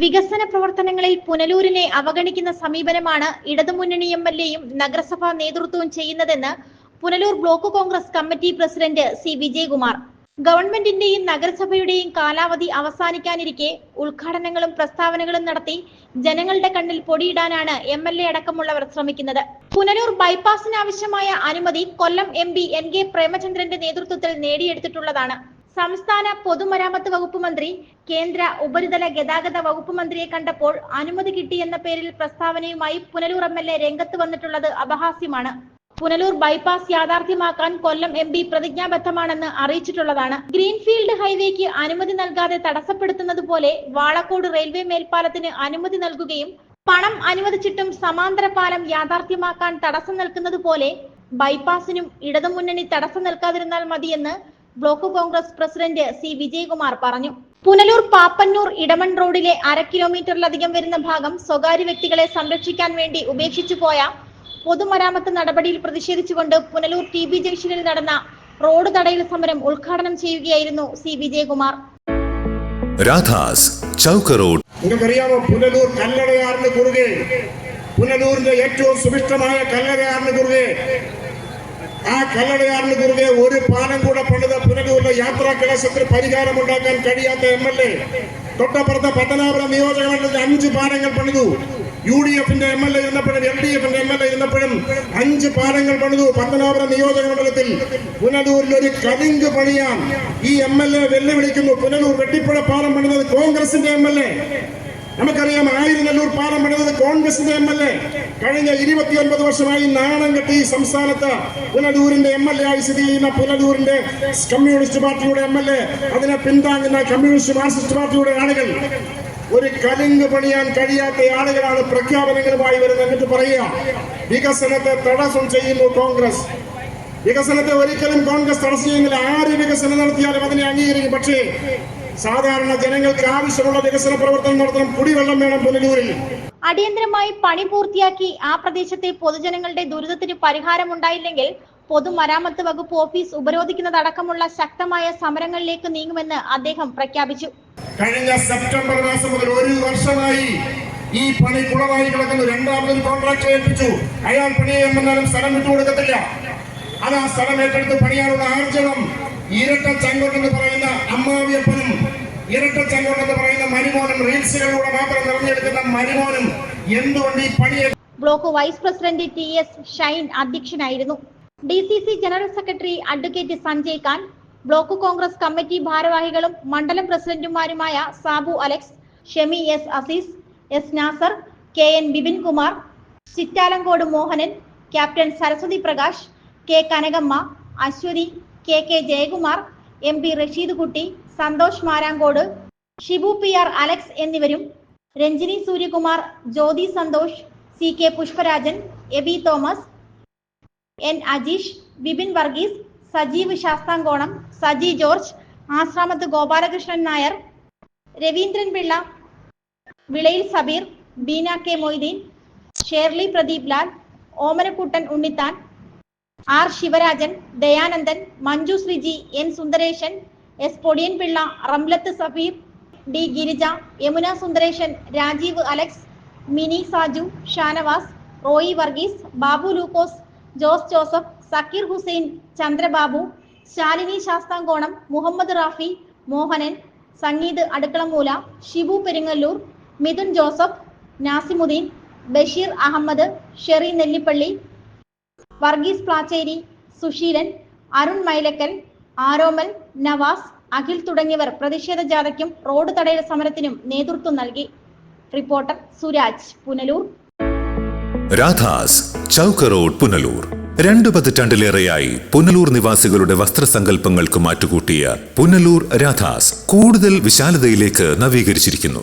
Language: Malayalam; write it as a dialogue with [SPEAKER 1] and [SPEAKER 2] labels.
[SPEAKER 1] വികസന പ്രവർത്തനങ്ങളിൽ പുനലൂരിനെ അവഗണിക്കുന്ന സമീപനമാണ് ഇടതുമുന്നണി എം എൽ എയും നഗരസഭാ നേതൃത്വവും ചെയ്യുന്നതെന്ന് Punalur block Congress committee president C Vijayakumar. ഗവൺമെന്റിന്റെയും നഗരസഭയുടെയും കാലാവധി അവസാനിക്കാനിരിക്കെ ഉദ്ഘാടനങ്ങളും പ്രസ്താവനകളും നടത്തി ജനങ്ങളുടെ കണ്ണിൽ പൊടിയിടാനാണ് എം എൽ എ അടക്കമുള്ളവർ ശ്രമിക്കുന്നത്. പുനലൂർ ബൈപ്പാസിന് ആവശ്യമായ അനുമതി Kollam M P N K പ്രേമചന്ദ്രന്റെ നേതൃത്വത്തിൽ നേടിയെടുത്തിട്ടുള്ളതാണ്. സംസ്ഥാന പൊതുമരാമത്ത് വകുപ്പ് മന്ത്രി കേന്ദ്ര ഉപരിതല ഗതാഗത വകുപ്പ് മന്ത്രിയെ കണ്ടപ്പോൾ അനുമതി കിട്ടി എന്ന പേരിൽ പ്രസ്താവനയുമായി പുനലൂർ എം എൽ എ രംഗത്ത് വന്നിട്ടുള്ളത് അപഹാസ്യമാണ്. പുനലൂർ ബൈപ്പാസ് യാഥാർത്ഥ്യമാക്കാൻ കൊല്ലം എം പി പ്രതിജ്ഞാബദ്ധമാണെന്ന് അറിയിച്ചിട്ടുള്ളതാണ്. ഗ്രീൻഫീൽഡ് ഹൈവേക്ക് അനുമതി നൽകാതെ തടസ്സപ്പെടുത്തുന്നത് പോലെ വാളക്കോട് റെയിൽവേ മേൽപ്പാലത്തിന് അനുമതി നൽകുകയും പണം അനുവദിച്ചിട്ടും സമാന്തര പാലം യാഥാർത്ഥ്യമാക്കാൻ തടസ്സം നിൽക്കുന്നത് പോലെ ബൈപ്പാസിനും ഇടതുമുന്നണി തടസ്സം നിൽക്കാതിരുന്നാൽ മതിയെന്ന് block Congress president C Vijayakumar പറഞ്ഞു. പുനലൂർ പാപ്പന്നൂർ ഇടമൺ റോഡിലെ അര കിലോമീറ്ററിലധികം വരുന്ന ഭാഗം സ്വകാര്യ വ്യക്തികളെ സംരക്ഷിക്കാൻ വേണ്ടി ഉപേക്ഷിച്ചു പോയ പൊതുമരാമത്ത് നടപടിയിൽ പ്രതിഷേധിച്ചുകൊണ്ട് പുനലൂർ ടി ബി ജംഗ്ഷനിൽ നടന്ന റോഡ് തടയൽ സമരം ഉദ്ഘാടനം ചെയ്യുകയായിരുന്നു സി വിജയകുമാർ.
[SPEAKER 2] രാധാസ് ചൗക്ക് റോഡ്.
[SPEAKER 3] നിങ്ങൾക്കറിയാമോ പുനലൂർ കല്ലടയാറിന് കുറുകെ. പുനലൂരിന്റെ ഏറ്റവും സുഭിഷ്ടമായ കല്ലടയാറിന് കുറുകെ. ആ കല്ലടയാറിന് കുറുകെ ഒരു പാലം കൂടെ പണിത പുനലൂരിലെ യാത്രാ കലാശത്തിന് പരിഹാരമുണ്ടാക്കാൻ കഴിയാത്ത എം എൽ എ. തൊട്ടപ്പുറത്തെ പത്തനാപുരം നിയോജക മണ്ഡലത്തിൽ അഞ്ച് പാലങ്ങൾ പണിതു. യു ഡി എഫിന്റെ എം എൽ എ ഇരുന്നപ്പോഴും എൽ ഡി എഫിന്റെ എം എൽ എ ഇരുന്നപ്പോഴും അഞ്ച് പാലങ്ങൾ പണിതു. പത്തനാപുരം നിയോജക മണ്ഡലത്തിൽ പുനലൂരിൽ ഒരു കലിങ്ക് പണിയാൻ ഈ എം എൽ എ വെല്ലുവിളിക്കുന്നു. പുനലൂർ വെട്ടിപ്പുഴ പാലം പണിതത് കോൺഗ്രസിന്റെ എം എൽ എ. നമുക്കറിയാം ആയിരനല്ലൂർ പാലം പണിതത് കോൺഗ്രസിന്റെ എം എൽ എ. കഴിഞ്ഞ ഇരുപത്തിയൊൻപത് വർഷമായി നാണം കെട്ടി സംസ്ഥാനത്ത് പുനലൂരിന്റെ എം എൽ എ ആയി സ്ഥിതി ചെയ്യുന്ന പുനലൂരിന്റെ കമ്മ്യൂണിസ്റ്റ് പാർട്ടിയുടെ എം എൽ എ. അതിനെ പിന്താങ്ങുന്ന കമ്മ്യൂണിസ്റ്റ് മാർക്സിസ്റ്റ് പാർട്ടിയുടെ ആളുകൾ. ഒരു കലുങ്ക് പണിയാൻ കഴിയാത്ത ആളുകളാണ് പ്രഖ്യാപനങ്ങളുമായി വരുന്നത്. എന്നിട്ട് പറയുക വികസനത്തെ തടസ്സം ചെയ്യുന്നു കോൺഗ്രസ്. വികസനത്തെ ഒരിക്കലും കോൺഗ്രസ് തടസ്സം ചെയ്യുന്നില്ല. ആര് വികസനം നടത്തിയാലും അതിനെ അംഗീകരിക്കും. പക്ഷേ സാധാരണ ജനങ്ങൾക്ക് ആവശ്യമുള്ള വികസന പ്രവർത്തനം നടത്തണം കുടിവെള്ളം വേണം പുനലൂരിൽ.
[SPEAKER 1] അടിയന്തരമായി പണി പൂർത്തിയാക്കി ആ പ്രദേശത്തെ പൊതുജനങ്ങളുടെ ദുരിതത്തിന് പരിഹാരമുണ്ടായില്ലെങ്കിൽ പൊതുമരാമത്ത് വകുപ്പ് ഓഫീസ് ഉപരോധിക്കുന്നതടക്കമുള്ള ശക്തമായ സമരങ്ങളിലേക്ക് നീങ്ങുമെന്ന് അദ്ദേഹം പ്രഖ്യാപിച്ചു.
[SPEAKER 3] കഴിഞ്ഞ സെപ്റ്റംബർ മാസം മുതൽ ഒരു വർഷമായി ഈ പണി കുളമായി കിടക്കുന്നു. രണ്ടാമതൊരു കോൺട്രാക്ട് ഏൽപ്പിച്ചു. അയാൾ പണിയെന്നാലും സ്ഥലം വിട്ടുകൊടുക്കത്തില്ല. അത് ആ സ്ഥലം ഏറ്റെടുത്ത് പണിയാനുള്ള ആർജവം ഇരട്ട ചങ്കോട്ടെന്ന് പറയുന്ന അമ്മാവിയപ്പനും ഇരട്ട ചങ്കോട്ടെന്ന് പറയുന്ന മരുമോനും റീൽസുകളിലൂടെ മാത്രം നിറഞ്ഞെടുക്കുന്ന മരുമോനും എന്തുകൊണ്ട് ഈ പണിയെ
[SPEAKER 1] block vice president T S Shine അധ്യക്ഷനായിരുന്നു. D C C general secretary advocate Sanjay Khan block Congress committee ഭാരവാഹികളും മണ്ഡലം പ്രസിഡന്റുമാരുമായ Sabu Alex Shemi S Azeez S Nasar K N Bipin Kumar Chittalamcode Mohanan captain Saraswathi Prakash K Kanakamma Aswathy K K Jayakumar M P Rasheed Kutty Santhosh Marancode Shibu P R Alex എന്നിവരും Ranjini Suryakumar Jyothi Santhosh C K Pushparajan Aby Thomas N Ajeesh Bipin Varghese Sajeev Sasthamkonam Saji George ആശ്രാമത്ത് Gopalakrishnan Nair Raveendran Pillai വിളയിൽ Sabeer Beena K Moideen Shirley Pradeep Lal Omanakuttan Unnithan R Sivarajan Dayanandan Manju Sreeji N Sundaresan S Podiyan Pillai Ramlath Safeer D Girija Yamuna Sundaresan Rajeev Alex Mini Saju Shanavas Roy Varghese Babu Lukose Jose Joseph Sakeer Hussain Chandrababu Shalini Sasthamkonam Muhammad Rafi Mohanan Sangeeth Adukkalamoola Shibu Peringalloor Mithun Joseph Nazimuddin Basheer Ahammed Sherry Nellippally Varghese Plachery Suseelan Arun Mylakkal Aromal Navas Akhil തുടങ്ങിയവർ പ്രതിഷേധ ജാഥയ്ക്കും റോഡ് തടയൽ സമരത്തിനും നേതൃത്വം നൽകി. റിപ്പോർട്ടർ സുരാജ് പുനലൂർ.
[SPEAKER 2] രാധാസ് ചൗക്ക് റോഡ് പുനലൂർ. രണ്ടു പതിറ്റാണ്ടിലേറെയായി പുനലൂർ നിവാസികളുടെ വസ്ത്രസങ്കല്പങ്ങൾക്ക് മാറ്റുകൂട്ടിയ പുനലൂർ രാധാസ് കൂടുതൽ വിശാലതയിലേക്ക് നവീകരിച്ചിരിക്കുന്നു.